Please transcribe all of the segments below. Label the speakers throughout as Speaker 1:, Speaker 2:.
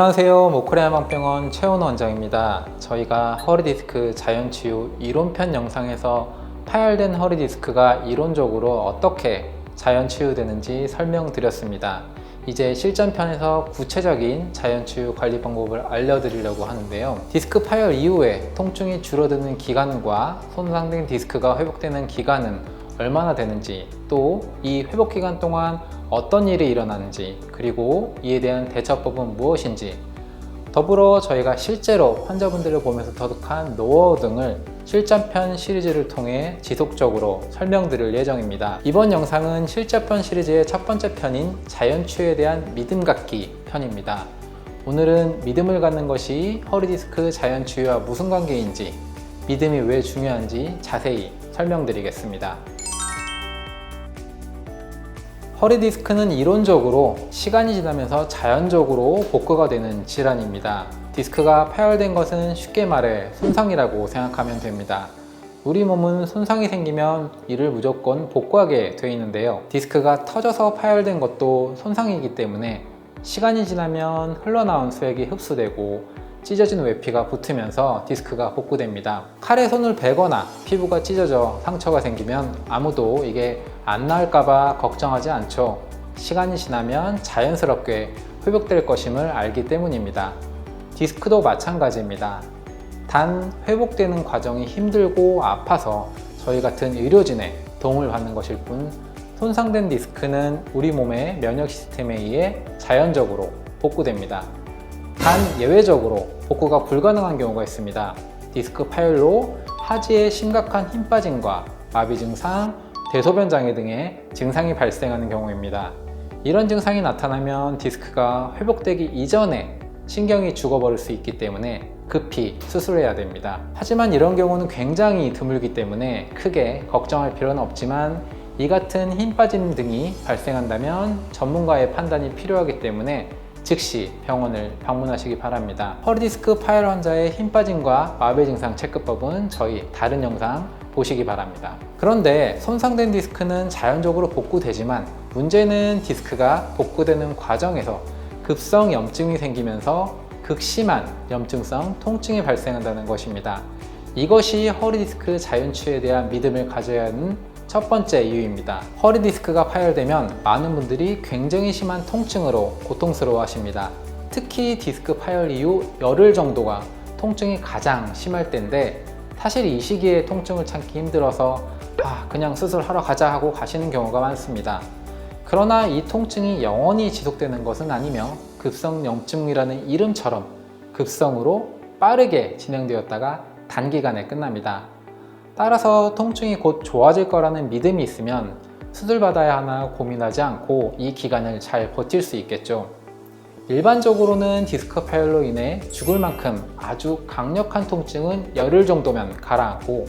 Speaker 1: 안녕하세요. 모코리아 해방병원 최원호 원장입니다. 저희가 허리디스크 자연치유 이론편 영상에서 파열된 허리디스크가 이론적으로 어떻게 자연치유되는지 설명드렸습니다. 이제 실전편에서 구체적인 자연치유 관리 방법을 알려드리려고 하는데요. 디스크 파열 이후에 통증이 줄어드는 기간과 손상된 디스크가 회복되는 기간은 얼마나 되는지 또 이 회복 기간 동안 어떤 일이 일어나는지 그리고 이에 대한 대처법은 무엇인지 더불어 저희가 실제로 환자분들을 보면서 터득한 노하우 등을 실전편 시리즈를 통해 지속적으로 설명드릴 예정입니다. 이번 영상은 실전편 시리즈의 첫 번째 편인 자연치유에 대한 믿음 갖기 편입니다. 오늘은 믿음을 갖는 것이 허리디스크 자연치유와 무슨 관계인지 믿음이 왜 중요한지 자세히 설명드리겠습니다. 허리 디스크는 이론적으로 시간이 지나면서 자연적으로 복구가 되는 질환입니다. 디스크가 파열된 것은 쉽게 말해 손상이라고 생각하면 됩니다. 우리 몸은 손상이 생기면 이를 무조건 복구하게 되어 있는데요. 디스크가 터져서 파열된 것도 손상이기 때문에 시간이 지나면 흘러나온 수액이 흡수되고 찢어진 외피가 붙으면서 디스크가 복구됩니다. 칼에 손을 베거나 피부가 찢어져 상처가 생기면 아무도 이게 안 나을까봐 걱정하지 않죠. 시간이 지나면 자연스럽게 회복될 것임을 알기 때문입니다. 디스크도 마찬가지입니다. 단 회복되는 과정이 힘들고 아파서 저희 같은 의료진의 도움을 받는 것일 뿐 손상된 디스크는 우리 몸의 면역 시스템에 의해 자연적으로 복구됩니다. 단 예외적으로 복구가 불가능한 경우가 있습니다. 디스크 파열로 하지에 심각한 힘 빠짐과 마비 증상, 대소변 장애 등의 증상이 발생하는 경우입니다. 이런 증상이 나타나면 디스크가 회복되기 이전에 신경이 죽어버릴 수 있기 때문에 급히 수술해야 됩니다. 하지만 이런 경우는 굉장히 드물기 때문에 크게 걱정할 필요는 없지만 이 같은 힘 빠짐 등이 발생한다면 전문가의 판단이 필요하기 때문에 즉시 병원을 방문하시기 바랍니다. 허리디스크 파열 환자의 힘 빠짐과 마비 증상 체크법은 저희 다른 영상 보시기 바랍니다. 그런데 손상된 디스크는 자연적으로 복구되지만 문제는 디스크가 복구되는 과정에서 급성 염증이 생기면서 극심한 염증성 통증이 발생한다는 것입니다. 이것이 허리 디스크 자연치유에 대한 믿음을 가져야 하는 첫 번째 이유입니다. 허리 디스크가 파열되면 많은 분들이 굉장히 심한 통증으로 고통스러워 하십니다. 특히 디스크 파열 이후 열흘 정도가 통증이 가장 심할 때인데 사실 이 시기에 통증을 참기 힘들어서 아, 그냥 수술하러 가자 하고 가시는 경우가 많습니다. 그러나 이 통증이 영원히 지속되는 것은 아니며 급성 염증이라는 이름처럼 급성으로 빠르게 진행되었다가 단기간에 끝납니다. 따라서 통증이 곧 좋아질 거라는 믿음이 있으면 수술받아야 하나 고민하지 않고 이 기간을 잘 버틸 수 있겠죠. 일반적으로는 디스크 파열로 인해 죽을 만큼 아주 강력한 통증은 열흘 정도면 가라앉고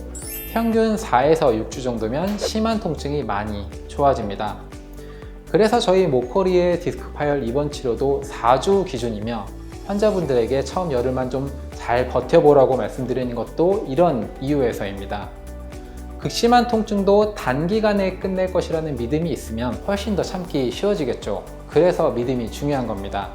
Speaker 1: 평균 4에서 6주 정도면 심한 통증이 많이 좋아집니다. 그래서 저희 모커리의 디스크 파열 입원 치료도 4주 기준이며 환자분들에게 처음 열흘만 좀 잘 버텨보라고 말씀드리는 것도 이런 이유에서입니다. 극심한 통증도 단기간에 끝낼 것이라는 믿음이 있으면 훨씬 더 참기 쉬워지겠죠. 그래서 믿음이 중요한 겁니다.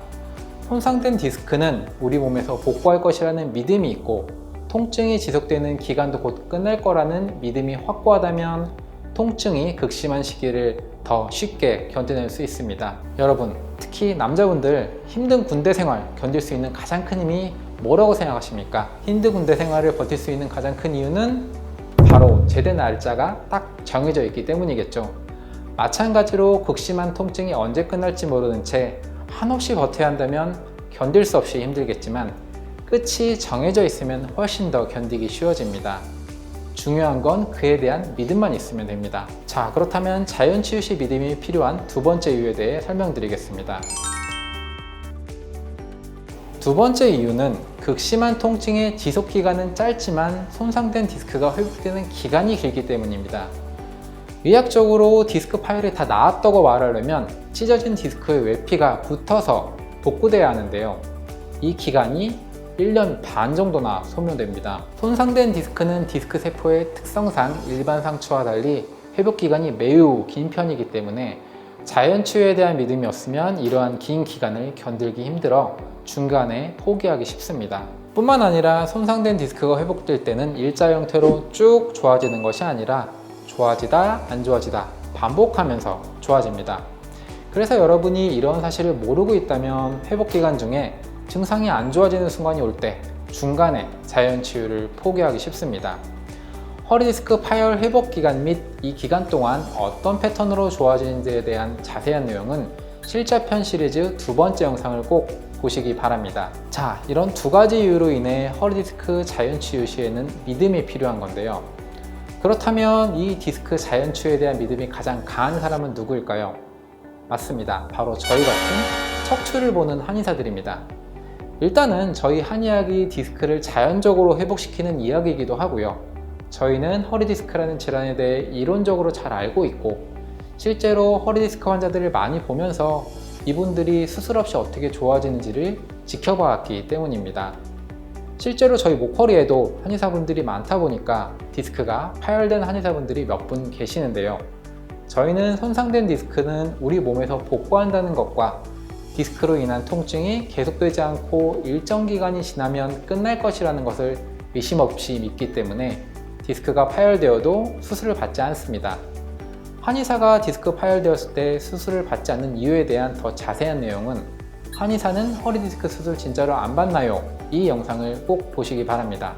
Speaker 1: 손상된 디스크는 우리 몸에서 복구할 것이라는 믿음이 있고 통증이 지속되는 기간도 곧 끝날 거라는 믿음이 확고하다면 통증이 극심한 시기를 더 쉽게 견뎌낼 수 있습니다. 여러분, 특히 남자분들 힘든 군대 생활 견딜 수 있는 가장 큰 힘이 뭐라고 생각하십니까? 힘든 군대 생활을 버틸 수 있는 가장 큰 이유는 바로 제대 날짜가 딱 정해져 있기 때문이겠죠. 마찬가지로 극심한 통증이 언제 끝날지 모르는 채 한없이 버텨야 한다면 견딜 수 없이 힘들겠지만 끝이 정해져 있으면 훨씬 더 견디기 쉬워집니다. 중요한 건 그에 대한 믿음만 있으면 됩니다. 자, 그렇다면 자연 치유 시 믿음이 필요한 두 번째 이유에 대해 설명드리겠습니다. 두 번째 이유는 극심한 통증의 지속 기간은 짧지만 손상된 디스크가 회복되는 기간이 길기 때문입니다. 의학적으로 디스크 파열이 다 나았다고 말하려면 찢어진 디스크의 외피가 붙어서 복구돼야 하는데요. 이 기간이 1년 반 정도나 소요됩니다. 손상된 디스크는 디스크 세포의 특성상 일반 상처와 달리 회복 기간이 매우 긴 편이기 때문에 자연 치유에 대한 믿음이 없으면 이러한 긴 기간을 견딜기 힘들어 중간에 포기하기 쉽습니다. 뿐만 아니라 손상된 디스크가 회복될 때는 일자 형태로 쭉 좋아지는 것이 아니라 좋아지다 안 좋아지다 반복하면서 좋아집니다. 그래서 여러분이 이런 사실을 모르고 있다면 회복 기간 중에 증상이 안 좋아지는 순간이 올 때 중간에 자연 치유를 포기하기 쉽습니다. 허리 디스크 파열 회복 기간 및 이 기간 동안 어떤 패턴으로 좋아지는지에 대한 자세한 내용은 실자편 시리즈 두 번째 영상을 꼭 보시기 바랍니다. 자, 이런 두 가지 이유로 인해 허리 디스크 자연 치유 시에는 믿음이 필요한 건데요. 그렇다면 이 디스크 자연 치유에 대한 믿음이 가장 강한 사람은 누구일까요? 맞습니다. 바로 저희 같은 척추를 보는 한의사들입니다. 일단은 저희 한의학이 디스크를 자연적으로 회복시키는 이야기이기도 하고요. 저희는 허리 디스크라는 질환에 대해 이론적으로 잘 알고 있고 실제로 허리 디스크 환자들을 많이 보면서 이분들이 수술 없이 어떻게 좋아지는지를 지켜봐왔기 때문입니다. 실제로 저희 목걸이에도 한의사분들이 많다 보니까 디스크가 파열된 한의사분들이 몇 분 계시는데요. 저희는 손상된 디스크는 우리 몸에서 복구한다는 것과 디스크로 인한 통증이 계속되지 않고 일정 기간이 지나면 끝날 것이라는 것을 의심 없이 믿기 때문에 디스크가 파열되어도 수술을 받지 않습니다. 한의사가 디스크 파열되었을 때 수술을 받지 않는 이유에 대한 더 자세한 내용은 한의사는 허리 디스크 수술 진짜로 안 받나요? 이 영상을 꼭 보시기 바랍니다.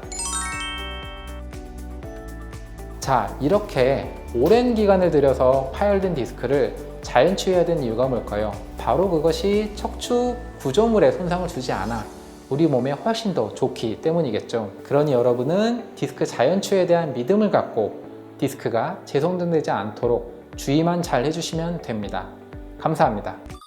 Speaker 1: 자, 이렇게 오랜 기간을 들여서 파열된 디스크를 자연 치유해야 되는 이유가 뭘까요? 바로 그것이 척추 구조물에 손상을 주지 않아 우리 몸에 훨씬 더 좋기 때문이겠죠. 그러니 여러분은 디스크 자연 치유에 대한 믿음을 갖고 디스크가 재성전되지 않도록 주의만 잘 해주시면 됩니다. 감사합니다.